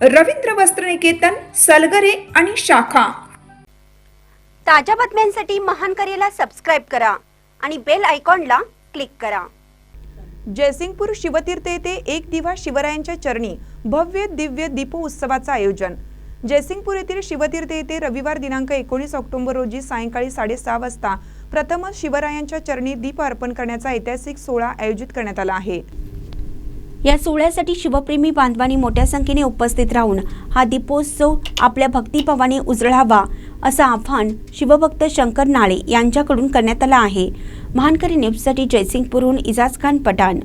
रवींद्र वस्त्रनिकेतन सलगरे आणि शाखा. ताज्या बातम्यांसाठी महान करेला सबस्क्राईब करा आणि बेल आयकॉनला क्लिक करा. जयसिंगपूर शिवतीर्थ येथे एक दिवा शिवरायांच्या चरणी भव्य दिव्य दीपोत्सवाचं आयोजन. जयसिंगपूर येथील शिवतीर्थ येथे रविवार दिनांक एकोणीस ऑक्टोबर रोजी सायंकाळी साडेसहा वाजता प्रथमच शिवरायांच्या चरणी दीप अर्पण करण्याचा ऐतिहासिक सोहळा आयोजित करण्यात आला आहे. या सोहळ्यासाठी शिवप्रेमी बांधवांनी मोठ्या संख्येने उपस्थित राहून हा दीपोत्सव आपल्या भक्तिभावाने उजळावा असं आव्हान शिवभक्त शंकर नाळे यांच्याकडून करण्यात आलं आहे. महानकरी न्यूजसाठी जयसिंगपूरहून इजाज खान पठाण.